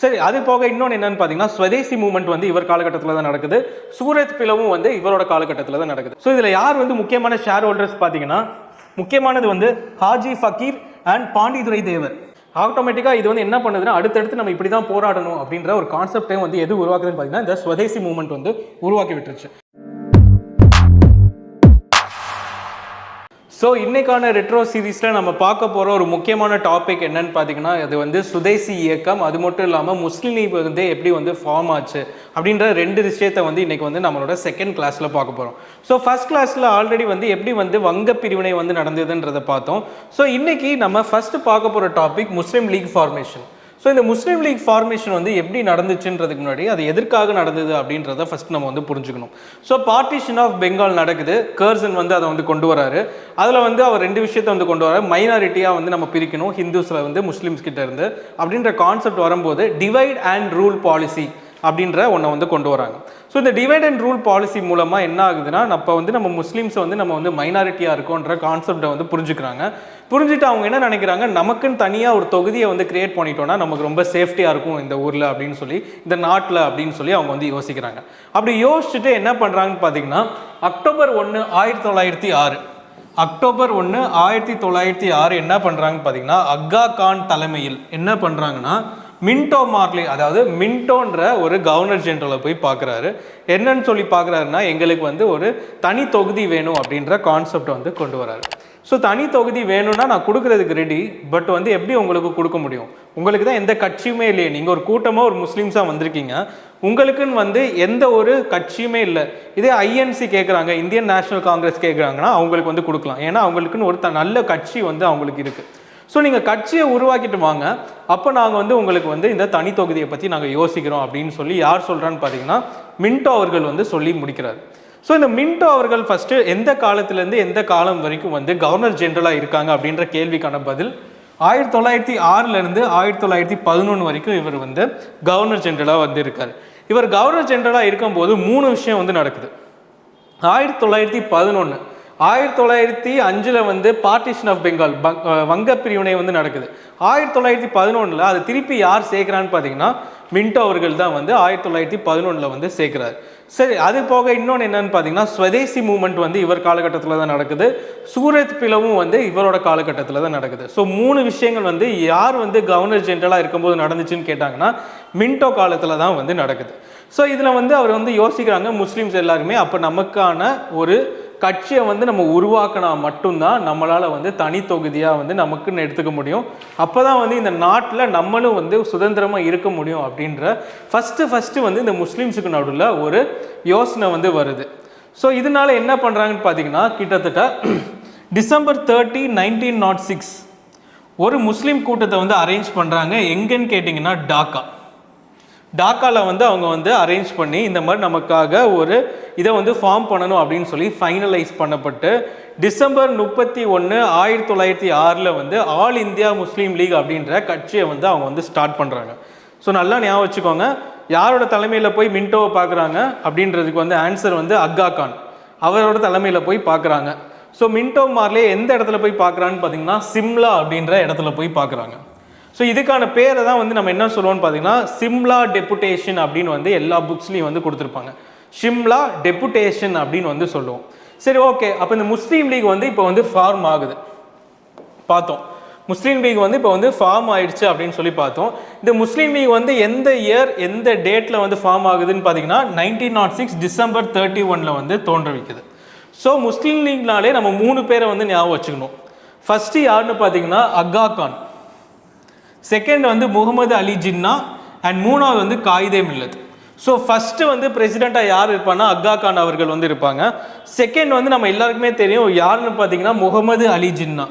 சரி அது போக இன்னொன்று என்னன்னு பார்த்தீங்கன்னா ஸ்வதேசி மூவ்மெண்ட் வந்து இவர் காலகட்டத்தில் தான் நடக்குது. சூரத் பிளவும் வந்து இவரோட காலகட்டத்தில் தான் நடக்குது. ஸோ இதில் யார் வந்து முக்கியமான ஷேர் ஹோல்டர்ஸ் பார்த்தீங்கன்னா முக்கியமானது வந்து ஹாஜி ஃபக்கீர் அண்ட் பாண்டிதுரை தேவர். ஆட்டோமேட்டிக்காக இது வந்து என்ன பண்ணுதுன்னா அடுத்தடுத்து நம்ம இப்படி தான் போராடணும் அப்படின்ற ஒரு கான்செப்டே வந்து எது உருவாக்குதுன்னு பார்த்தீங்கன்னா இந்த ஸ்வதேசி மூவ்மெண்ட் வந்து உருவாக்கி விட்டுருச்சு. ஸோ இன்னைக்கான ரெட்ரோ சீரீஸில் நம்ம பார்க்க போகிற ஒரு முக்கியமான டாபிக் என்னன்னு பார்த்தீங்கன்னா அது வந்து சுதேசி இயக்கம். அது மட்டும் இல்லாமல் முஸ்லீம் லீக் வந்து எப்படி வந்து ஃபார்ம் ஆச்சு அப்படின்ற ரெண்டு விஷயத்தை வந்து இன்றைக்கி வந்து நம்மளோட செகண்ட் கிளாஸில் பார்க்க போகிறோம் ஸோ ஃபர்ஸ்ட் கிளாஸில் ஆல்ரெடி வந்து எப்படி வந்து வங்க பிரிவினை வந்து நடந்ததுன்றதை பார்த்தோம். ஸோ இன்றைக்கி நம்ம ஃபஸ்ட்டு பார்க்க போகிற topic Muslim league formation so இந்த முஸ்லீம் லீக் ஃபார்மேஷன் வந்து எப்படி நடந்துச்சுன்றதுக்கு முன்னாடி அது எதற்காக நடந்தது அப்படின்றத ஃபர்ஸ்ட் நம்ம வந்து புரிஞ்சுக்கணும். ஸோ பார்ட்டிஷன் ஆஃப் பெங்கால் நடக்குது. கர்சன் வந்து அதை வந்து கொண்டு வராரு. அதில் வந்து அவர் ரெண்டு விஷயத்தை வந்து கொண்டு வராரு. மைனாரிட்டியாக வந்து நம்ம பிரிக்கணும். ஹிந்துஸில் வந்து முஸ்லீம்ஸ் கிட்ட இருந்து அப்படின்ற கான்செப்ட் வரும்போது டிவைட் அண்ட் ரூல் பாலிசி அப்படின்ற ஒன்றை வந்து கொண்டு வராங்க. ஸோ இந்த டிவைட் அண்ட் ரூல் பாலிசி மூலமாக என்ன ஆகுதுன்னா அப்போ வந்து நம்ம முஸ்லீம்ஸை வந்து நம்ம வந்து மைனாரிட்டியாக இருக்கோன்ற கான்செப்டை வந்து புரிஞ்சுக்கிறாங்க. புரிஞ்சுட்டு அவங்க என்ன நினைக்கிறாங்க நமக்குன்னு தனியாக ஒரு தொகுதியை வந்து கிரியேட் பண்ணிட்டோம்னா நமக்கு ரொம்ப சேஃப்டியாக இருக்கும் இந்த ஊரில் அப்படின்னு சொல்லி இந்த நாட்டில் அப்படின்னு சொல்லி அவங்க வந்து யோசிக்கிறாங்க. அப்படி யோசிச்சுட்டு என்ன பண்ணுறாங்கன்னு பார்த்தீங்கன்னா அக்டோபர் ஒன்று ஆயிரத்தி தொள்ளாயிரத்தி ஆறு அக்டோபர் ஒன்று ஆயிரத்தி தொள்ளாயிரத்தி ஆறு என்ன பண்ணுறாங்கன்னு பார்த்தீங்கன்னா அக்கா கான் தலைமையில் என்ன பண்ணுறாங்கன்னா மின்டோ மார்லி அதாவது மின்டோன்ற ஒரு கவர்னர் ஜென்ரலை போய் பார்க்குறாரு. என்னன்னு சொல்லி பார்க்குறாருன்னா எங்களுக்கு வந்து ஒரு தனி தொகுதி வேணும் அப்படின்ற கான்செப்ட் வந்து கொண்டு வராரு ஸோ தனி தொகுதி வேணும்னா நான் கொடுக்குறதுக்கு ரெடி பட் வந்து எப்படி உங்களுக்கு கொடுக்க முடியும்? உங்களுக்கு தான் எந்த கட்சியுமே இல்லையே. நீங்கள் ஒரு கூட்டமாக ஒரு முஸ்லீம்ஸாக வந்திருக்கீங்க. உங்களுக்குன்னு வந்து எந்த ஒரு கட்சியுமே இல்லை. இதே ஐஎன்சி கேட்குறாங்க இந்தியன் நேஷனல் காங்கிரஸ் கேட்குறாங்கன்னா அவங்களுக்கு வந்து கொடுக்கலாம். ஏன்னா அவங்களுக்குன்னு ஒரு த நல்ல கட்சி வந்து அவங்களுக்கு இருக்குது ஸோ நீங்கள் கட்சியை உருவாக்கிட்டு வாங்க. அப்போ நாங்கள் வந்து உங்களுக்கு வந்து இந்த தனி தொகுதியை பற்றி நாங்கள் யோசிக்கிறோம் அப்படின்னு சொல்லி யார் சொல்கிறான்னு பார்த்தீங்கன்னா மின்டோ அவர்கள் வந்து சொல்லி முடிக்கிறார். ஸோ இந்த மின்டோ அவர்கள் ஃபஸ்ட்டு எந்த காலத்துலேருந்து எந்த காலம் வரைக்கும் வந்து கவர்னர் ஜென்ரலாக இருக்காங்க அப்படின்ற கேள்விக்கான பதில் ஆயிரத்தி தொள்ளாயிரத்தி ஆறுலேருந்து ஆயிரத்தி தொள்ளாயிரத்தி பதினொன்று வரைக்கும் இவர் வந்து கவர்னர் ஜென்ரலாக வந்து இருக்கார். இவர் கவர்னர் ஜென்ரலாக இருக்கும்போது மூணு விஷயம் வந்து நடக்குது. ஆயிரத்தி தொள்ளாயிரத்தி பதினொன்று ஆயிரத்தி தொள்ளாயிரத்தி அஞ்சில் வந்து பார்ட்டிஷன் ஆஃப் பெங்கால் பங்- வங்க பிரிவினை வந்து நடக்குது. ஆயிரத்தி தொள்ளாயிரத்தி பதினொன்றில் அது திருப்பி யார் சேர்க்குறான்னு பார்த்தீங்கன்னா மின்டோ அவர்கள் தான் வந்து ஆயிரத்தி தொள்ளாயிரத்தி பதினொன்றில் வந்து சேர்க்குறாரு. சரி அது போக இன்னொன்று என்னன்னு பார்த்தீங்கன்னா ஸ்வதேசி மூமெண்ட் வந்து இவர் காலகட்டத்தில் தான் நடக்குது. சூரத் பிளவும் வந்து இவரோட காலகட்டத்தில் தான் நடக்குது. ஸோ மூணு விஷயங்கள் வந்து யார் வந்து கவர்னர் ஜென்ரலாக இருக்கும்போது நடந்துச்சுன்னு கேட்டாங்கன்னா மின்டோ காலத்தில் தான் வந்து நடக்குது. ஸோ இதில் வந்து அவர் வந்து யோசிக்கிறாங்க முஸ்லீம்ஸ் எல்லாருமே அப்போ நமக்கான ஒரு கட்சியை வந்து நம்ம உருவாக்கினா மட்டும்தான் நம்மளால் வந்து தனி தொகுதியாக வந்து நமக்குன்னு எடுத்துக்க முடியும். அப்போ தான் வந்து இந்த நாட்டில் நம்மளும் வந்து சுதந்திரமாக இருக்க முடியும் அப்படின்ற ஃபஸ்ட்டு ஃபஸ்ட்டு வந்து இந்த முஸ்லீம்ஸுக்கு நடுவில் ஒரு யோசனை வந்து வருது. ஸோ இதனால என்ன பண்ணுறாங்கன்னு பார்த்தீங்கன்னா கிட்டத்தட்ட December thirty nineteen nought six ஒரு முஸ்லீம் கூட்டத்தை வந்து அரேஞ்ச் பண்ணுறாங்க எங்கேன்னு கேட்டிங்கன்னா டாக்கா. டாக்காவில் வந்து அவங்க வந்து அரேஞ்ச் பண்ணி இந்த மாதிரி நமக்காக ஒரு இதை வந்து ஃபார்ம் பண்ணணும் அப்படின்னு சொல்லி ஃபைனலைஸ் பண்ணப்பட்டு டிசம்பர் முப்பத்தி ஒன்று ஆயிரத்தி தொள்ளாயிரத்தி ஆறில் வந்து ஆல் இந்தியா முஸ்லீம் லீக் அப்படின்ற கட்சியை வந்து அவங்க வந்து ஸ்டார்ட் பண்ணுறாங்க ஸோ நல்லா ஞாபகம் வச்சுக்கோங்க. யாரோட தலைமையில் போய் மின்டோவை பார்க்குறாங்க அப்படின்றதுக்கு வந்து ஆன்சர் வந்து அக்கா கான் அவரோட தலைமையில் போய் பார்க்குறாங்க. ஸோ மின்டோ மார்லே எந்த இடத்துல போய் பார்க்குறான்னு பார்த்தீங்கன்னா சிம்லா அப்படின்ற இடத்துல போய் பார்க்குறாங்க. ஸோ இதுக்கான பேரை தான் வந்து நம்ம என்ன சொல்லுவோம்னு பார்த்தீங்கன்னா சிம்லா டெப்புடேஷன் அப்படின்னு வந்து எல்லா புக்ஸ்லையும் வந்து கொடுத்துருப்பாங்க. ஷிம்லா டெப்புடேஷன் அப்படின்னு வந்து சொல்லுவோம். சரி ஓகே அப்போ இந்த முஸ்லீம் லீக் வந்து இப்போ வந்து ஃபார்ம் ஆகுது. பார்த்தோம். முஸ்லீம் லீக் வந்து இப்போ வந்து ஃபார்ம் ஆயிடுச்சு அப்படின்னு சொல்லி பார்த்தோம். இந்த முஸ்லீம் லீக் வந்து எந்த இயர் எந்த டேட்டில் வந்து ஃபார்ம் ஆகுதுன்னு பார்த்தீங்கன்னா nineteen nought six December thirty ஒனில் வந்து தோன்றுவிக்குது ஸோ முஸ்லீம் லீக்னாலே நம்ம மூணு பேரை வந்து ஞாபகம் வச்சுக்கணும். ஃபஸ்ட்டு யாருன்னு பார்த்தீங்கன்னா அக்கா கான் செகண்ட் வந்து முகமது அலி ஜின்னா அண்ட் மூணாவது வந்து காயிதே மில்லத். ஸோ ஃபஸ்ட்டு வந்து பிரசிடெண்ட்டாக யார் இருப்பான்னா அக்கா கான் அவர்கள் வந்து இருப்பாங்க. செகண்ட் வந்து நம்ம எல்லாருக்குமே தெரியும் யாருன்னு பார்த்தீங்கன்னா முகமது அலி ஜின்னா.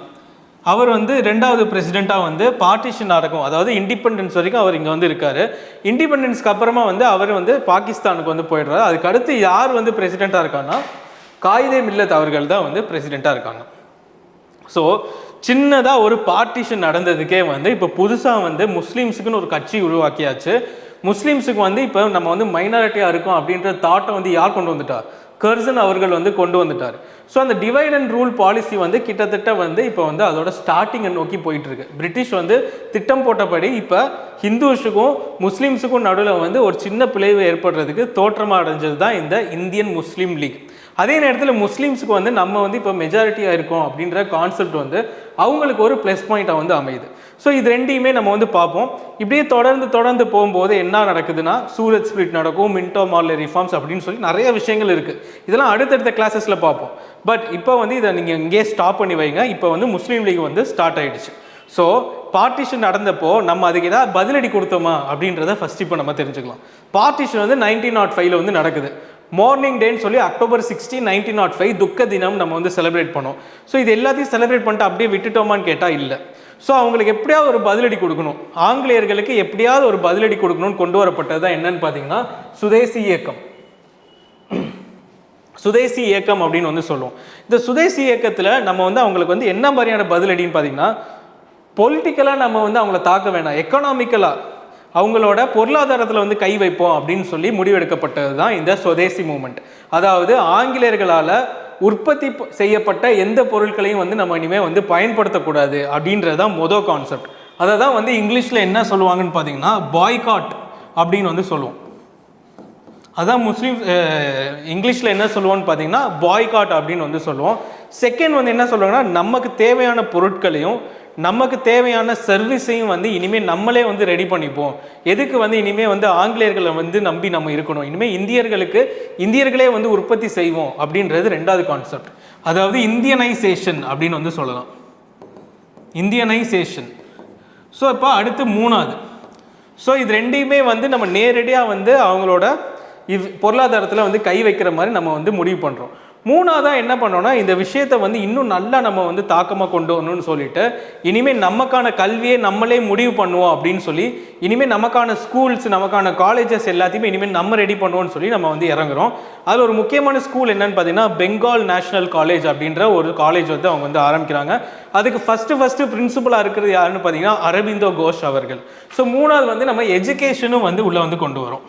அவர் வந்து ரெண்டாவது பிரசிடெண்ட்டாக வந்து பார்ட்டிஷன் நடக்கும். அதாவது இண்டிபெண்டன்ஸ் வரைக்கும் அவர் இங்கே வந்து இருக்கார். இண்டிபெண்டன்ஸ்க்கு அப்புறமா வந்து அவர் வந்து பாகிஸ்தானுக்கு வந்து போயிடுறாரு. அதுக்கு அடுத்து யார் வந்து பிரசிடெண்ட்டாக இருக்காங்கன்னா காயிதே மில்லத் அவர்கள் தான் வந்து பிரசிடெண்ட்டாக இருக்காங்க. ஸோ சின்னதாக ஒரு பார்ட்டிஷன் நடந்ததுக்கே வந்து இப்போ புதுசாக வந்து முஸ்லீம்ஸுக்குன்னு ஒரு கட்சி உருவாக்கியாச்சு. முஸ்லீம்ஸுக்கு வந்து இப்போ நம்ம வந்து மைனாரிட்டியாக இருக்கோம் அப்படின்ற தாட்டை வந்து யார் கொண்டு வந்துட்டார் கர்சன் அவர்கள் வந்து கொண்டு வந்துட்டார். ஸோ அந்த டிவைட் அண்ட் ரூல் பாலிசி வந்து கிட்டத்தட்ட வந்து இப்போ வந்து அதோட ஸ்டார்டிங்கை நோக்கி போயிட்டு இருக்கு பிரிட்டிஷ் வந்து திட்டம் போட்டபடி இப்போ ஹிந்துஸுக்கும் முஸ்லீம்ஸுக்கும் நடுவில் வந்து ஒரு சின்ன பிளவு ஏற்படுறதுக்கு தோற்றமாக அடைஞ்சது தான் இந்த இந்தியன் முஸ்லீம் லீக். அதே நேரத்தில் முஸ்லீம்ஸுக்கு வந்து நம்ம வந்து இப்போ மெஜாரிட்டியாக இருக்கோம் அப்படின்ற கான்செப்ட் வந்து அவங்களுக்கு ஒரு ப்ளஸ் பாயிண்ட்டாக வந்து அமையுது. ஸோ இது ரெண்டையுமே நம்ம வந்து பார்ப்போம். இப்படியே தொடர்ந்து தொடர்ந்து போகும்போது என்ன நடக்குதுன்னா சூரத் ஸ்பிரிட் நடக்கும் மின்டோ மார்ல ரிஃபார்ம்ஸ் அப்படின்னு சொல்லி நிறைய விஷயங்கள் இருக்குது இதெல்லாம் அடுத்தடுத்த கிளாஸஸில் பார்ப்போம். பட் இப்போ வந்து இதை நீங்கள் இங்கேயே ஸ்டாப் பண்ணி வைங்க. இப்போ வந்து முஸ்லீம் லீக் வந்து ஸ்டார்ட் ஆகிடுச்சு ஸோ பார்ட்டிஷன் நடந்தப்போ நம்ம அதுக்கு ஏதாவது பதிலடி கொடுத்தோமா அப்படின்றத ஃபர்ஸ்ட் இப்போ நம்ம தெரிஞ்சுக்கலாம். பார்ட்டிஷன் வந்து நைன்டீன் நாட் ஃபைவ்ல வந்து நடக்குது. மார்னிங் டேன்னு சொல்லி October sixteen nineteen nought five துக்க தினம் நம்ம வந்து செலிப்ரேட் பண்ணோம். ஸோ இது எல்லாத்தையும் செலிப்ரேட் பண்ணிட்டு அப்படியே விட்டுட்டோமான்னு கேட்டால் இல்லை. ஸோ அவங்களுக்கு எப்படியாவது ஒரு பதிலடி கொடுக்கணும். ஆங்கிலேயர்களுக்கு எப்படியாவது ஒரு பதிலடி கொடுக்கணும்னு கொண்டு வரப்பட்டது தான் என்னன்னு பார்த்தீங்கன்னா சுதேசி இயக்கம். சுதேசி இயக்கம் அப்படின்னு வந்து சொல்லுவோம். இந்த சுதேசி இயக்கத்தில் நம்ம வந்து அவங்களுக்கு வந்து என்ன மாதிரியான பதிலடின்னு பார்த்தீங்கன்னா பொலிட்டிக்கலாக நம்ம வந்து அவங்கள தாக்க வேணாம். எக்கனாமிக்கலாக அவங்களோட பொருளாதாரத்தில் வந்து கை வைப்போம் அப்படின்னு சொல்லி முடிவெடுக்கப்பட்டது தான் இந்த சுதேசி மூமெண்ட். அதாவது ஆங்கிலேயர்களால் உற்பத்தி செய்யப்பட்ட எந்த பொருட்களையும் வந்து நம்ம இனிமேல் வந்து பயன்படுத்தக்கூடாது அப்படின்றது தான் மொதல் கான்செப்ட் அதை தான் வந்து இங்கிலீஷில் என்ன சொல்லுவாங்கன்னு பார்த்தீங்கன்னா பாய்காட் அப்படின்னு வந்து சொல்லுவோம். அதான் முஸ்லீம் இங்கிலீஷில் என்ன சொல்லுவோம்னு பார்த்தீங்கன்னா பாய்காட் அப்படின்னு வந்து சொல்லுவோம். செகண்ட் வந்து என்ன சொல்கிறாங்கன்னா நமக்கு தேவையான பொருட்களையும் நமக்கு தேவையான சர்வீஸையும் வந்து இனிமேல் நம்மளே வந்து ரெடி பண்ணிப்போம். எதுக்கு வந்து இனிமேல் வந்து ஆங்கிலேயர்களை வந்து நம்பி நம்ம இருக்கணும்? இனிமேல் இந்தியர்களுக்கு இந்தியர்களே வந்து உற்பத்தி செய்வோம் அப்படின்றது ரெண்டாவது கான்செப்ட் அதாவது இந்தியனைசேஷன் அப்படின்னு வந்து சொல்லலாம். இந்தியனைசேஷன் ஸோ இப்போ அடுத்து மூணாவது. ஸோ இது ரெண்டையுமே வந்து நம்ம நேரடியாக வந்து அவங்களோட இவ் பொருளாதாரத்தில் வந்து கை வைக்கிற மாதிரி நம்ம வந்து முடிவு பண்ணுறோம் மூணாவதாக என்ன பண்ணோம்னா இந்த விஷயத்தை வந்து இன்னும் நல்லா நம்ம வந்து தாக்கமாக கொண்டு வரணும்னு சொல்லிட்டு இனிமேல் நமக்கான கல்வியை நம்மளே முடிவு பண்ணுவோம் அப்படின்னு சொல்லி இனிமேல் நமக்கான ஸ்கூல்ஸ் நமக்கான காலேஜஸ் எல்லாத்தையுமே இனிமேல் நம்ம ரெடி பண்ணுவோம்னு சொல்லி நம்ம வந்து இறங்குறோம். அதில் ஒரு முக்கியமான ஸ்கூல் என்னன்னு பார்த்தீங்கன்னா பெங்கால் நேஷனல் காலேஜ் அப்படின்ற ஒரு காலேஜ் வந்து அவங்க வந்து ஆரம்பிக்கிறாங்க. அதுக்கு ஃபஸ்ட்டு ஃபஸ்ட்டு பிரின்சிபலாக இருக்கிறது யாருன்னு பார்த்தீங்கன்னா அரவிந்தோ கோஷ் அவர்கள். ஸோ மூணாவது வந்து நம்ம எஜுகேஷனும் வந்து உள்ளே வந்து கொண்டு வரோம்.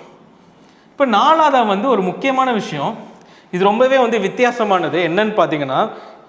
இப்போ நாலாவதாக வந்து ஒரு முக்கியமான விஷயம் இது ரொம்பவே வந்து வித்தியாசமானது. என்னன்னு பார்த்தீங்கன்னா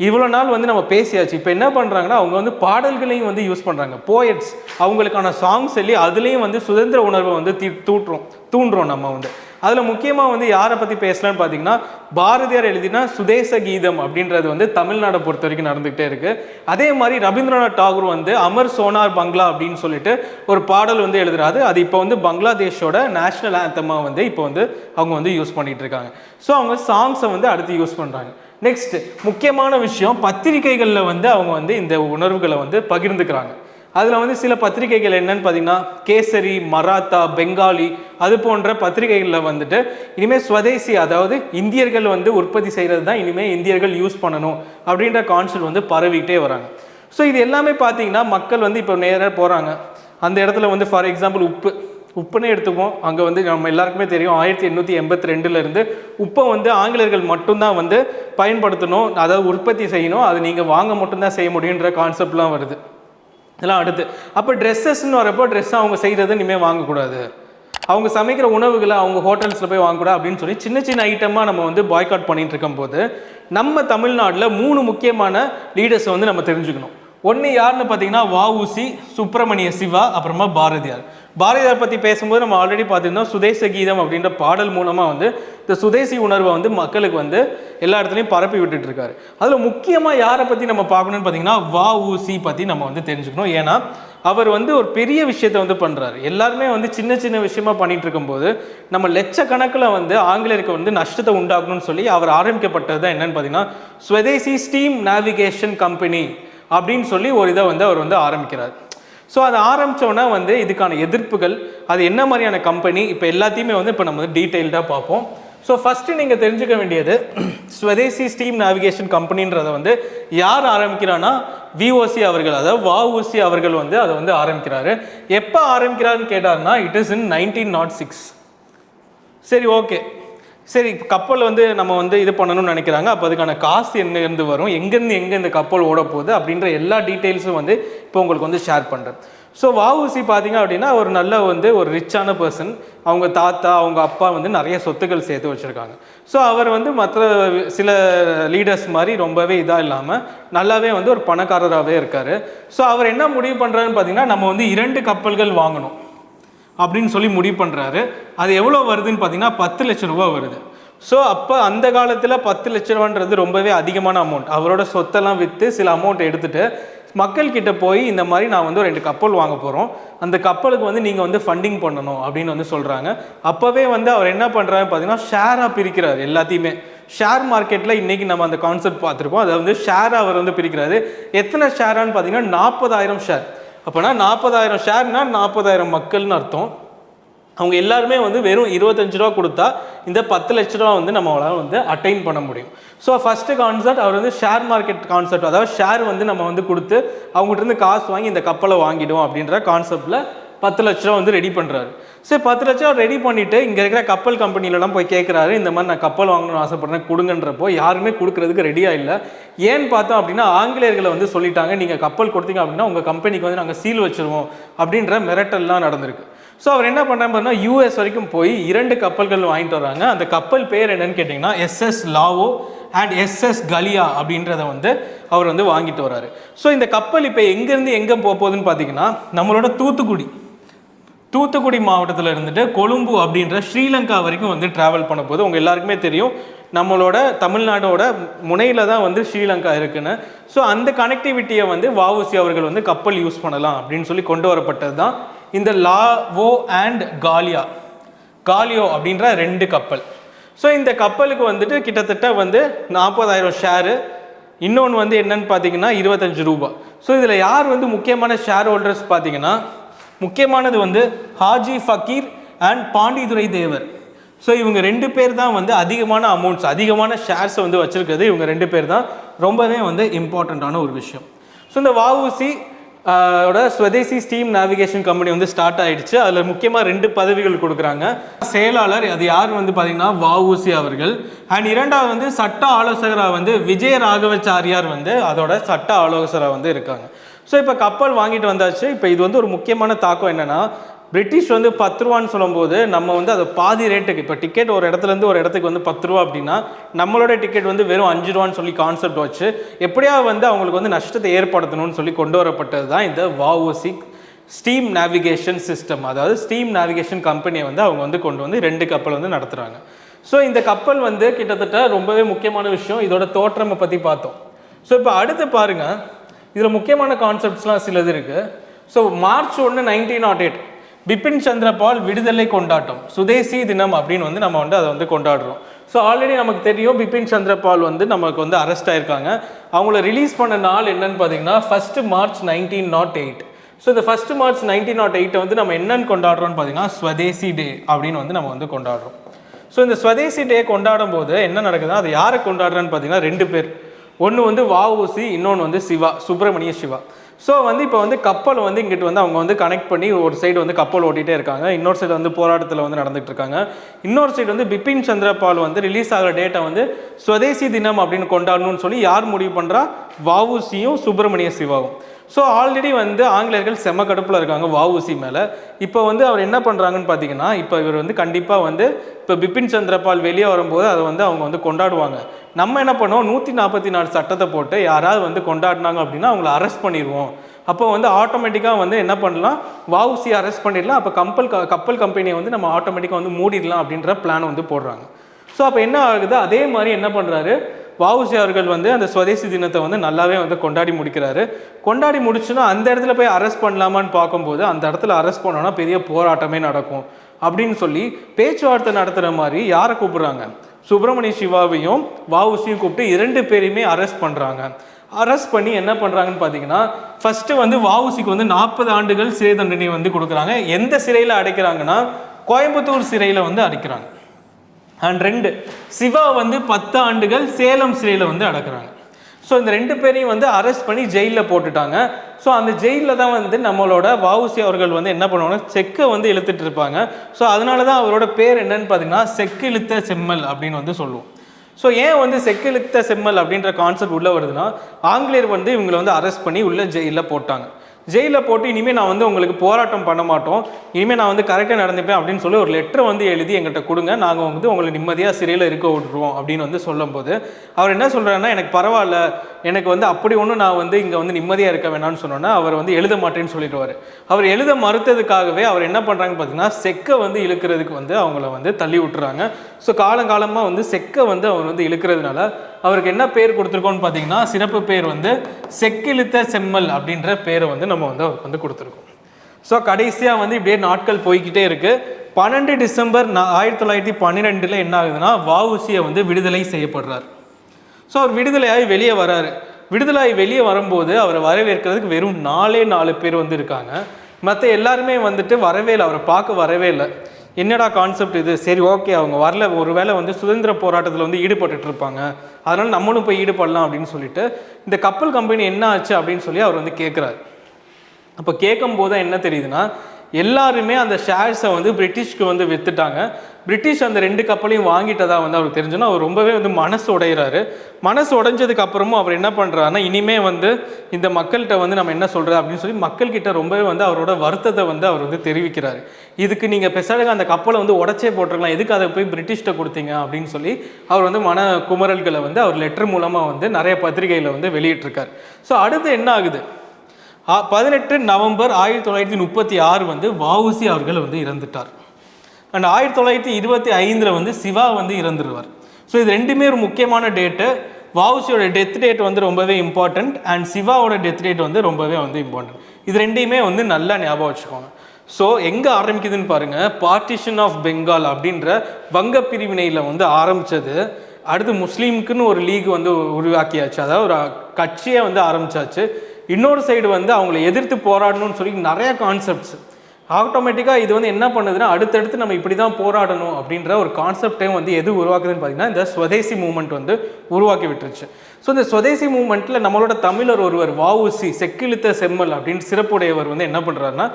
இவ்வளோ நாள் வந்து நம்ம பேசியாச்சு. இப்போ என்ன பண்ணுறாங்கன்னா அவங்க வந்து பாடல்களையும் வந்து யூஸ் பண்ணுறாங்க போயட்ஸ் அவங்களுக்கான சாங்ஸ் சொல்லி அதுலேயும் வந்து சுதந்திர உணர்வை வந்து தீ தூட்டுறோம் தூண்டுறோம் நம்ம வந்து. அதில் முக்கியமாக வந்து யாரை பற்றி பேசலான்னு பார்த்தீங்கன்னா பாரதியார் எழுதினா சுதேச கீதம் அப்படின்றது வந்து தமிழ்நாடை பொறுத்த வரைக்கும் நடந்துகிட்டே இருக்குது அதே மாதிரி ரவீந்திரநாத் டாகூர் வந்து அமர் சோனார் பங்களா அப்படின்னு சொல்லிட்டு ஒரு பாடல் வந்து எழுதுறாரு. அது இப்போ வந்து பங்களாதேஷோட நேஷனல் ஆந்தமாக வந்து இப்போ வந்து அவங்க வந்து யூஸ் பண்ணிகிட்டு இருக்காங்க. ஸோ அவங்க சாங்ஸை வந்து அடுத்து யூஸ் பண்ணுறாங்க நெக்ஸ்ட் முக்கியமான விஷயம் பத்திரிகைகளில் வந்து அவங்க வந்து இந்த உணர்வுகளை வந்து பகிர்ந்துக்கிறாங்க. அதில் வந்து சில பத்திரிகைகள் என்னன்னு பார்த்தீங்கன்னா கேசரி மராத்தா பெங்காலி அது போன்ற பத்திரிகைகளில் வந்துட்டு இனிமேல் ஸ்வதேசி அதாவது இந்தியர்கள் வந்து உற்பத்தி செய்கிறது தான் இனிமேல் இந்தியர்கள் யூஸ் பண்ணணும் அப்படின்ற கான்செப்ட் வந்து பரவிக்கிட்டே வராங்க. ஸோ இது எல்லாமே பார்த்தீங்கன்னா மக்கள் வந்து இப்போ நேராக போகிறாங்க அந்த இடத்துல வந்து ஃபார் எக்ஸாம்பிள் உப்பு. உப்புன்னு எடுத்துப்போம் அங்கே வந்து நம்ம எல்லாருக்குமே தெரியும் ஆயிரத்தி எண்ணூற்றி எண்பத்தி ரெண்டுலேருந்து உப்பை வந்து ஆங்கிலேயர்கள் மட்டும்தான் வந்து பயன்படுத்தணும் அதாவது உற்பத்தி செய்யணும் அது நீங்கள் வாங்க மட்டும்தான் செய்ய முடியுன்ற கான்செப்ட்லாம் வருது. இதெல்லாம் அடுத்து. அப்போ ட்ரெஸ்ஸஸ்ன்னு வரப்போ ட்ரெஸ் அவங்க செய்கிறத இனிமேல் வாங்கக்கூடாது. அவங்க சமைக்கிற உணவுகளை அவங்க ஹோட்டல்ஸில் போய் வாங்கக்கூடாது அப்படின்னு சொல்லி சின்ன சின்ன ஐட்டமாக நம்ம வந்து பாய்காட் பண்ணிகிட்டு இருக்கும்போது நம்ம தமிழ்நாட்டில் மூணு முக்கியமான லீடர்ஸை வந்து நம்ம தெரிஞ்சுக்கணும். ஒன்று யாருன்னு பார்த்தீங்கன்னா வஉசி சுப்பிரமணிய சிவா அப்புறமா பாரதியார். பாரதியார் பற்றி பேசும்போது நம்ம ஆல்ரெடி பார்த்துருந்தோம் சுதேச கீதம் அப்படின்ற பாடல் மூலமாக வந்து இந்த சுதேசி உணர்வை வந்து மக்களுக்கு வந்து எல்லா இடத்துலையும் பரப்பி விட்டுட்டு இருக்காரு. அதில் முக்கியமாக யாரை பற்றி நம்ம பார்க்கணும்னு பார்த்தீங்கன்னா வஉசி பற்றி நம்ம வந்து தெரிஞ்சுக்கணும். ஏன்னா அவர் வந்து ஒரு பெரிய விஷயத்தை வந்து பண்ணுறாரு எல்லாருமே வந்து சின்ன சின்ன விஷயமா பண்ணிட்டு இருக்கும்போது நம்ம லட்சக்கணக்கில் வந்து ஆங்கிலேயருக்கு வந்து நஷ்டத்தை உண்டாக்கணும்னு சொல்லி அவர் ஆரம்பிக்கப்பட்டது தான் என்னன்னு பார்த்தீங்கன்னா ஸ்வதேசி ஸ்டீம் நேவிகேஷன் கம்பெனி அப்படின்னு சொல்லி ஒரு இதை வந்து அவர் வந்து ஆரம்பிக்கிறார். ஸோ அதை ஆரம்பித்தோன்னா வந்து இதுக்கான எதிர்ப்புகள் அது என்ன மாதிரியான கம்பெனி இப்போ எல்லாத்தையுமே வந்து இப்போ நம்ம டீட்டெயில்டாக பார்ப்போம். ஸோ ஃபஸ்ட்டு நீங்கள் தெரிஞ்சுக்க வேண்டியது ஸ்வதேசி ஸ்டீம் நேவிகேஷன் கம்பெனின்றதை வந்து யார் ஆரம்பிக்கிறான்னா விஓசி அவர்கள் அதாவது வஉசி அவர்கள் வந்து அதை வந்து ஆரம்பிக்கிறாரு. எப்போ ஆரம்பிக்கிறாருன்னு கேட்டார்னா it is in nineteen nought six சரி ஓகே சரி கப்பல் வந்து நம்ம வந்து இது பண்ணணும்னு நினைக்கிறாங்க. அப்போ அதுக்கான காசு எங்கேருந்து வரும்? எங்கேருந்து எங்கே இந்த கப்பல் ஓட போகுது? அப்படின்ற எல்லா டீட்டெயில்ஸும் வந்து இப்போ உங்களுக்கு வந்து ஷேர் பண்ணுறேன் ஸோ வஉசி பார்த்தீங்க அப்படின்னா ஒரு நல்ல வந்து ஒரு ரிச்சான பர்சன் அவங்க தாத்தா அவங்க அப்பா வந்து நிறைய சொத்துக்கள் சேர்த்து வச்சுருக்காங்க. ஸோ அவர் வந்து மற்ற சில லீடர்ஸ் மாதிரி ரொம்பவே இதாக இல்லாமல் நல்லாவே வந்து ஒரு பணக்காரராகவே இருக்கார். ஸோ அவர் என்ன முடிவு பண்ணுறாருன்னு பார்த்தீங்கன்னா நம்ம வந்து இரண்டு கப்பல்கள் வாங்கணும். அப்படின்னு சொல்லி முடிவு பண்ணுறாரு அது எவ்வளோ வருதுன்னு பார்த்தீங்கன்னா பத்து லட்ச ரூபா வருது. ஸோ அப்போ அந்த காலத்தில் பத்து லட்ச ரூபான்றது ரொம்பவே அதிகமான அமௌண்ட் அவரோட சொத்தெல்லாம் விற்று சில அமௌண்ட் எடுத்துகிட்டு மக்கள்கிட்ட போய் இந்த மாதிரி நான் வந்து ரெண்டு கப்பல் வாங்க போகிறோம் அந்த கப்பலுக்கு வந்து நீங்கள் வந்து ஃபண்டிங் பண்ணணும் அப்படின்னு வந்து சொல்கிறாங்க அப்போவே வந்து அவர் என்ன பண்ணுறாருன்னு பார்த்தீங்கன்னா ஷேராக பிரிக்கிறார் எல்லாத்தையுமே. ஷேர் மார்க்கெட்டில் இன்றைக்கி நம்ம அந்த கான்செப்ட் பார்த்துருப்போம். அதை வந்து ஷேராக அவர் வந்து பிரிக்கிறாரு. எத்தனை ஷேரான்னு பார்த்தீங்கன்னா நாற்பதாயிரம் ஷேர் அப்போனா நாற்பதாயிரம் ஷேர்னா நாற்பதாயிரம் மக்கள்னு அர்த்தம். அவங்க எல்லாருமே வந்து வெறும் இருபத்தஞ்சு ரூபா கொடுத்தா இந்த பத்து லட்ச ரூபா வந்து நம்மளால் வந்து அட்டைன் பண்ண முடியும். ஸோ ஃபஸ்ட்டு கான்செப்ட் அவர் வந்து ஷேர் மார்க்கெட் கான்செப்ட் அதாவது ஷேர் வந்து நம்ம வந்து கொடுத்து அவங்ககிட்ட இருந்து காசு வாங்கி இந்த கப்பலை வாங்கிடுவோம் அப்படின்ற கான்செப்டில் பத்து லட்ச ரூபா வந்து ரெடி பண்ணுறாரு சரி பத்து லட்ச ரூபா ரெடி பண்ணிவிட்டு இங்கே இருக்கிற கப்பல் கம்பெனிலலாம் போய் கேட்குறாரு இந்த மாதிரி நான் கப்பல் வாங்கணும்னு ஆசைப்பட்றேன் கொடுங்கன்றப்போ யாருமே கொடுக்கறதுக்கு ரெடியாக இல்லை. ஏன்னு பார்த்தோம் அப்படின்னா ஆங்கிலேயர்களை வந்து சொல்லிட்டாங்க நீங்கள் கப்பல் கொடுத்தீங்க அப்படின்னா உங்கள் கம்பெனிக்கு வந்து நாங்கள் சீல் வச்சிருவோம் அப்படின்ற மிரட்டல்லாம் நடந்திருக்கு. ஸோ அவர் என்ன பண்ணாருன்னா யூஎஸ் வரைக்கும் போய் இரண்டு கப்பல்கள் வாங்கிட்டு வராங்க. அந்த கப்பல் பேர் என்னன்னு கேட்டிங்கன்னா SS Lawo and SS Gallia அப்படின்றத வந்து அவர் வந்து வாங்கிட்டு வராரு. ஸோ இந்த கப்பல் இப்போ எங்கேருந்து எங்கே போக போகுதுன்னு பார்த்தீங்கன்னா நம்மளோட தூத்துக்குடி. தூத்துக்குடி மாவட்டத்தில் இருந்துட்டு கொழும்பு அப்படின்ற ஸ்ரீலங்கா வரைக்கும் வந்து ட்ராவல் பண்ண போது உங்கள் எல்லாருக்குமே தெரியும். நம்மளோட தமிழ்நாடோட முனையில் தான் வந்து ஸ்ரீலங்கா இருக்குன்னு. ஸோ அந்த கனெக்டிவிட்டியை வந்து வாவுசி அவர்கள் வந்து கப்பல் யூஸ் பண்ணலாம் அப்படின்னு சொல்லி கொண்டு வரப்பட்டது தான் இந்த லாவோ அண்ட் காலியா. காலியோ அப்படின்ற ரெண்டு கப்பல். ஸோ இந்த கப்பலுக்கு வந்துட்டு கிட்டத்தட்ட வந்து நாற்பதாயிரம் ஷேரு இன்னொன்று வந்து என்னன்னு பார்த்தீங்கன்னா இருபத்தஞ்சு ரூபாய். ஸோ இதில் யார் வந்து முக்கியமான ஷேர் ஹோல்டர்ஸ் பார்த்தீங்கன்னா முக்கியமானது வந்து ஹாஜி ஃபக்கீர் அண்ட் பாண்டிதுரை தேவர். ஸோ இவங்க ரெண்டு பேர் தான் வந்து அதிகமான அமௌண்ட்ஸ் அதிகமான ஷேர்ஸை வந்து வச்சுருக்கிறது. இவங்க ரெண்டு பேர் தான் ரொம்பவே வந்து இம்பார்ட்டண்ட்டான ஒரு விஷயம். ஸோ இந்த வஉசி ஓட ஸ்வதேசி ஸ்டீம் நேவிகேஷன் கம்பெனி வந்து ஸ்டார்ட் ஆகிடுச்சு அதில் முக்கியமாக ரெண்டு பதவிகள் கொடுக்குறாங்க. செயலாளர் அது யார் வந்து பார்த்தீங்கன்னா வஉசி அவர்கள். அண்ட் இரண்டாவது வந்து சட்ட ஆலோசகராக வந்து விஜய ராகவச்சாரியார் வந்து அதோட சட்ட ஆலோசகராக வந்து இருக்காங்க. ஸோ இப்போ கப்பல் வாங்கிட்டு வந்தாச்சு. இப்போ இது வந்து ஒரு முக்கியமான தாக்கம் என்னன்னா பிரிட்டிஷ் வந்து பத்து ரூபான்னு சொல்லும்போது நம்ம வந்து அதை பாதி ரேட்டுக்கு இப்போ டிக்கெட் ஒரு இடத்துல இருந்து ஒரு இடத்துக்கு வந்து பத்து ரூபா அப்படின்னா நம்மளோட டிக்கெட் வந்து வெறும் அஞ்சு ரூபான்னு சொல்லி கான்செப்ட் வச்சு எப்படியா வந்து அவங்களுக்கு வந்து நஷ்டத்தை ஏற்படுத்தணும்னு சொல்லி கொண்டு வரப்பட்டது தான் இந்த வாஓசி ஸ்டீம் நேவிகேஷன் சிஸ்டம் அதாவது ஸ்டீம் நேவிகேஷன் கம்பெனியை வந்து அவங்க வந்து கொண்டு வந்து ரெண்டு கப்பல் வந்து நடத்துகிறாங்க ஸோ இந்த கப்பல் வந்து கிட்டத்தட்ட ரொம்பவே முக்கியமான விஷயம். இதோட தோற்றமை பற்றி பார்த்தோம். ஸோ இப்போ அடுத்து பாருங்கள் இதில் முக்கியமான கான்செப்ட்ஸ்லாம் சிலது இருக்குது ஸோ மார்ச் ஒன்று nineteen nought eight Bipin Chandrapal விடுதலை கொண்டாட்டம் சுதேசி தினம் அப்படின்னு வந்து நம்ம வந்து அதை வந்து கொண்டாடுறோம். ஸோ ஆல்ரெடி நமக்கு தெரியும் பிபின் சந்திரபால் வந்து நமக்கு வந்து அரெஸ்ட் ஆயிருக்காங்க. அவங்கள ரிலீஸ் பண்ண நாள் என்னன்னு பார்த்தீங்கன்னா first March nineteen nought eight so இந்த ஃபர்ஸ்ட் மார்ச் நைன்டீன் நாட் எயிட்டை வந்து நம்ம என்னென்னு கொண்டாடுறோம்னு பார்த்தீங்கன்னா ஸ்வதேசி டே அப்படின்னு வந்து நம்ம வந்து கொண்டாடுறோம். ஸோ இந்த ஸ்வதேசி டே கொண்டாடும் போது என்ன நடக்குதுன்னா அது யாரை கொண்டாடுறேன்னு பார்த்தீங்கன்னா ரெண்டு பேர். ஒன்று வந்து வஉசி இன்னொன்று வந்து சிவா சுப்பிரமணிய சிவா. ஸோ வந்து இப்போ வந்து கப்பல் வந்து இங்கிட்டு வந்து அவங்க வந்து கனெக்ட் பண்ணி ஒரு சைடு வந்து கப்பல் ஓட்டிகிட்டே இருக்காங்க. இன்னொரு சைடு வந்து போராட்டத்தில் வந்து நடந்துகிட்டு இருக்காங்க. இன்னொரு சைடு வந்து பிபின் சந்திரபால் வந்து ரிலீஸ் ஆகிற டேட்டை வந்து ஸ்வதேசி தினம் அப்படின்னு கொண்டாடணும்னு சொல்லி யார் முடிவு பண்ணுறா வஉசியும் சுப்பிரமணிய சிவாவும். ஸோ ஆல்ரெடி வந்து ஆங்கிலேயர்கள் செம கடுப்பில் இருக்காங்க வஉசி மேலே. இப்போ வந்து அவர் என்ன பண்ணுறாங்கன்னு பார்த்தீங்கன்னா இப்போ இவர் வந்து கண்டிப்பாக வந்து இப்போ பிபின் சந்திரபால் வெளியே வரும்போது அதை வந்து அவங்க வந்து கொண்டாடுவாங்க. நம்ம என்ன பண்ணுவோம் நூற்றி நாற்பத்தி நாலு சட்டத்தை போட்டு யாராவது வந்து கொண்டாடினாங்க அப்படின்னா அவங்கள அரெஸ்ட் பண்ணிடுவோம். அப்போ வந்து ஆட்டோமேட்டிக்காக வந்து என்ன பண்ணலாம் வஉசி அரெஸ்ட் பண்ணிடலாம். அப்போ கப்பல் க- கப்பல் கம்பெனியை வந்து நம்ம ஆட்டோமேட்டிக்காக வந்து மூடிடலாம் அப்படின்ற பிளான் வந்து போடுறாங்க. ஸோ அப்போ என்ன ஆகுது அதே மாதிரி என்ன பண்ணுறாரு வஉசி அவர்கள் வந்து அந்த சுவதேசி தினத்தை வந்து நல்லாவே வந்து கொண்டாடி முடிக்கிறாரு. கொண்டாடி முடிச்சுன்னா அந்த இடத்துல போய் அரெஸ்ட் பண்ணலாமான்னு பார்க்கும்போது அந்த இடத்துல அரெஸ்ட் பண்ணோன்னா பெரிய போராட்டமே நடக்கும் அப்படின்னு சொல்லி பேச்சுவார்த்தை நடத்துகிற மாதிரி யாரை கூப்பிட்றாங்க? சுப்பிரமணிய சிவாவையும் வஉசியும் கூப்பிட்டு இரண்டு பேரையுமே அரெஸ்ட் பண்ணுறாங்க அரெஸ்ட் பண்ணி என்ன பண்ணுறாங்கன்னு பார்த்தீங்கன்னா ஃபஸ்ட்டு வந்து வஉசிக்கு வந்து நாற்பது ஆண்டுகள் சிறை தண்டனை வந்து கொடுக்குறாங்க. எந்த சிறையில் அடைக்கிறாங்கன்னா கோயம்புத்தூர் சிறையில் வந்து அடைக்கிறாங்க. அண்ட் ரெண்டு. சிவா வந்து பத்து ஆண்டுகள் சேலம் சிறையில் வந்து அடக்குறாங்க. ஸோ இந்த ரெண்டு பேரையும் வந்து அரெஸ்ட் பண்ணி ஜெயிலில் போட்டுட்டாங்க. ஸோ அந்த ஜெயிலில் தான் வந்து நம்மளோட வவுசி அவர்கள் வந்து என்ன பண்ணுவாங்கன்னா செக்கை வந்து இழுத்துட்டு இருப்பாங்க. ஸோ அதனால தான் அவரோட பேர் என்னன்னு பார்த்தீங்கன்னா செக்கு இழுத்த செம்மல் அப்படின்னு வந்து சொல்லுவோம். ஸோ ஏன் வந்து செக்கிழுத்த செம்மல் அப்படின்ற கான்செப்ட் உள்ளே வருதுன்னா ஆங்கிலேயர் வந்து இவங்களை வந்து அரெஸ்ட் பண்ணி உள்ள ஜெயிலில் போட்டாங்க. ஜெயிலில் போட்டு இனிமேல் நான் வந்து உங்களுக்கு போராட்டம் பண்ண மாட்டோம். இனிமேல் நான் வந்து கரெக்டாக நடந்துப்பேன் அப்படின்னு சொல்லி ஒரு லெட்டர் வந்து எழுதி எங்கிட்ட கொடுங்க. நாங்கள் வந்து உங்களை நிம்மதியாக சிறையில் இருக்க விட்டுருவோம் அப்படின்னு வந்து சொல்லும்போது அவர் என்ன சொல்கிறாருன்னா எனக்கு பரவாயில்ல. எனக்கு வந்து அப்படி ஒன்றும் நான் வந்து இங்கே வந்து நிம்மதியாக இருக்க வேணாம்னு சொன்னோன்னா அவர் வந்து எழுத மாட்டேன்னு சொல்லிடுவார். அவர் எழுத மறுத்ததுக்காகவே அவர் என்ன பண்ணுறாங்கன்னு பார்த்தீங்கன்னா செக்கை வந்து இழுக்கிறதுக்கு வந்து அவங்கள வந்து தள்ளி விட்டுறாங்க. ஸோ காலங்காலமாக வந்து செக்கை வந்து அவர் வந்து இழுக்கிறதுனால அவருக்கு என்ன பேர் கொடுத்துருக்கோம்னு பார்த்தீங்கன்னா சிறப்பு பேர் வந்து செக்கிழுத்த செம்மல் அப்படின்ற பேரை வந்து நம்ம வந்து அவருக்கு வந்து கொடுத்துருக்கோம். ஸோ கடைசியாக வந்து இப்படியே நாட்கள் போய்க்கிட்டே இருக்குது பன்னெண்டு டிசம்பர் ஆயிரத்தி தொள்ளாயிரத்தி பன்னிரெண்டில் என்ன ஆகுதுன்னா வவுசியை வந்து விடுதலை செய்யப்படுறார். ஸோ அவர் விடுதலையாகி வெளியே வராரு. விடுதலாகி வெளியே வரும்போது அவரை வரவேற்கிறதுக்கு வெறும் நாலே நாலு பேர் வந்து இருக்காங்க. மற்ற எல்லாருமே வந்துட்டு வரவே இல்லை. அவரை பார்க்க வரவே இல்லை. என்னடா கான்செப்ட் இது? சரி ஓகே அவங்க வரல. ஒருவேளை வந்து சுதந்திர போராட்டத்தில் வந்து ஈடுபட்டுட்டு இருப்பாங்க. அதனால நம்மளும் போய் ஈடுபடலாம் அப்படின்னு சொல்லிட்டு இந்த கப்பல் கம்பெனி என்ன ஆச்சு அப்படின்னு சொல்லி அவர் வந்து கேட்குறாரு அப்போ கேட்கும்போது என்ன தெரியுதுன்னா எல்லாருமே அந்த ஷேர்ஸை வந்து பிரிட்டிஷ்க்கு வந்து விற்றுட்டாங்க பிரிட்டிஷ் அந்த ரெண்டு கப்பலையும் வாங்கிட்டதா வந்து அவருக்கு தெரிஞ்சுன்னா அவர் ரொம்பவே வந்து மனசு உடையிறாரு. மனசு உடைஞ்சதுக்கு அப்புறமும் அவர் என்ன பண்ணுறாருன்னா இனிமே வந்து இந்த மக்கள்கிட்ட வந்து நம்ம என்ன சொல்கிறது அப்படின்னு சொல்லி மக்கள்கிட்ட ரொம்பவே வந்து அவரோட வருத்தத்தை வந்து அவர் வந்து தெரிவிக்கிறாரு. இதுக்கு நீங்கள் பெசாடுங்க அந்த கப்பலை வந்து உடச்சே போட்டிருக்கலாம். எதுக்கு அதை போய் பிரிட்டிஷ்ட கொடுத்தீங்க அப்படின்னு சொல்லி அவர் வந்து மன குமரல்களை வந்து அவர் லெட்டர் மூலமாக வந்து நிறைய பத்திரிகையில் வந்து வெளியிட்டிருக்கார். ஸோ அடுத்து என்ன ஆகுது? பதினெட்டு நவம்பர் ஆயிரத்தி தொள்ளாயிரத்தி முப்பத்தி ஆறு வந்து வஉசி அவர்கள் வந்து இறந்துட்டார். அண்ட் ஆயிரத்தி தொள்ளாயிரத்தி இருபத்தி ஐந்தில் வந்து சிவா வந்து இறந்துருவார். ஸோ இது ரெண்டுமே ஒரு முக்கியமான டேட்டு வஉசியோட டெத் டேட் வந்து ரொம்பவே இம்பார்ட்டண்ட் அண்ட் சிவாவோட டெத் டேட் வந்து ரொம்பவே வந்து இம்பார்ட்டன்ட் இது ரெண்டையுமே வந்து நல்லா ஞாபகம் வச்சுக்கோங்க. ஸோ எங்கே ஆரம்பிக்குதுன்னு பாருங்கள் பார்ட்டிஷன் ஆஃப் பெங்கால் அப்படின்ற வங்க பிரிவினையில் வந்து ஆரம்பிச்சது. அடுத்து முஸ்லீமுக்குன்னு ஒரு லீக் வந்து உருவாக்கியாச்சு. அதாவது ஒரு கட்சியே வந்து ஆரம்பிச்சாச்சு. இன்னொரு சைடு வந்து அவங்கள எதிர்த்து போராடணும்னு சொல்லி நிறைய கான்செப்ட்ஸ் ஆட்டோமேட்டிக்காக இது வந்து என்ன பண்ணுதுன்னா அடுத்தடுத்து நம்ம இப்படி தான் போராடணும் அப்படின்ற ஒரு கான்செப்டையும் வந்து எது உருவாக்குதுன்னு பார்த்தீங்கன்னா இந்த ஸ்வதேசி மூமெண்ட் வந்து உருவாக்கி விட்டுருச்சு. ஸோ இந்த ஸ்வதேசி மூமெண்ட்டில் நம்மளோட தமிழர் ஒருவர் வஉசி செக்கிழுத்த செம்மல் அப்படின்னு சிறப்புடையவர் வந்து என்ன பண்ணுறாருன்னா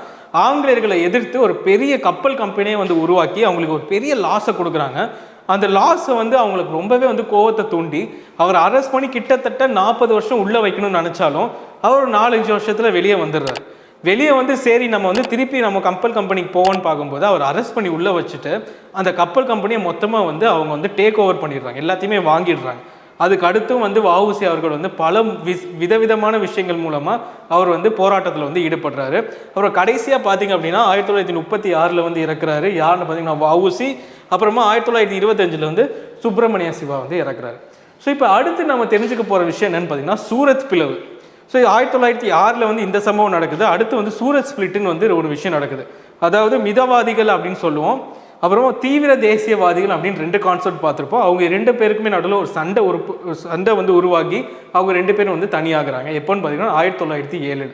ஆங்கிலேயர்களை எதிர்த்து ஒரு பெரிய கப்பல் கம்பெனியை வந்து உருவாக்கி அவங்களுக்கு ஒரு பெரிய லாஸை கொடுக்குறாங்க. அந்த லாஸை வந்து அவங்களுக்கு ரொம்பவே வந்து கோவத்தை தூண்டி அவர் அரெஸ்ட் பண்ணி கிட்டத்தட்ட நாற்பது வருஷம் உள்ளே வைக்கணும்னு நினச்சாலும் அவர் ஒரு நாலஞ்சு வருஷத்தில் வெளியே வந்துடுறாரு. வெளியே வந்து சரி நம்ம வந்து திருப்பி நம்ம கப்பல் கம்பெனிக்கு போவோன்னு பார்க்கும்போது அவர் அரெஸ்ட் பண்ணி உள்ளே வச்சுட்டு அந்த கப்பல் கம்பெனியை மொத்தமாக வந்து அவங்க வந்து டேக் ஓவர் பண்ணிடுறாங்க. எல்லாத்தையுமே வாங்கிடுறாங்க. அதுக்கு அடுத்தும் வந்து வஉசி அவர்கள் வந்து பல விஸ் விதவிதமான விஷயங்கள் மூலமாக அவர் வந்து போராட்டத்தில் வந்து ஈடுபடுறாரு. அப்புறம் கடைசியாக பார்த்தீங்க அப்படின்னா ஆயிரத்தி தொள்ளாயிரத்தி முப்பத்தி ஆறில் வந்து இறக்குறாரு. யாருன்னு பார்த்தீங்கன்னா வஉசி அப்புறமா ஆயிரத்தி தொள்ளாயிரத்தி இருபத்தஞ்சில் வந்து சுப்பிரமணிய சிவா வந்து இறக்குறாரு. ஸோ இப்போ அடுத்து நம்ம தெரிஞ்சுக்க போகிற விஷயம் என்னென்னு பார்த்தீங்கன்னா சூரத் பிளவு. ஸோ ஆயிரத்தி தொள்ளாயிரத்தி ஆறில் வந்து இந்த சம்பவம் நடக்குது. அடுத்து வந்து சூரத் ஸ்பிளிட்டுன்னு வந்து ஒரு விஷயம் நடக்குது. அதாவது மிதவாதிகள் அப்படின்னு சொல்லுவோம். அப்புறமா தீவிர தேசியவாதிகள் அப்படின்னு ரெண்டு கான்செப்ட் பார்த்துருப்போம். அவங்க ரெண்டு பேருக்குமே நடுவில் ஒரு சண்டை ஒரு சண்டை வந்து உருவாகி அவங்க ரெண்டு பேரும் வந்து தனியாகிறாங்க. எப்போன்னு பார்த்தீங்கன்னா ஆயிரத்தி தொள்ளாயிரத்தி ஏழு.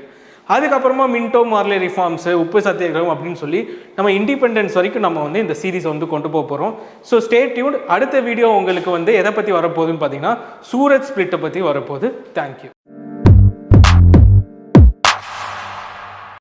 அதுக்கப்புறமா மின்டோ மார்லே ரிஃபார்ம்ஸு உப்பு சத்தியாகிரகம் அப்படின்னு சொல்லி நம்ம இண்டிபெண்டன்ஸ் வரைக்கும் நம்ம வந்து இந்த சீரிஸ் வந்து கொண்டு போக போகிறோம் ஸோ ஸ்டேட்யூட் அடுத்த வீடியோ உங்களுக்கு வந்து எதை பற்றி வரப்போகுதுன்னு பார்த்தீங்கன்னா சூரத் ஸ்பிளிட்டை பற்றி வரப்போகுது. தேங்க்யூ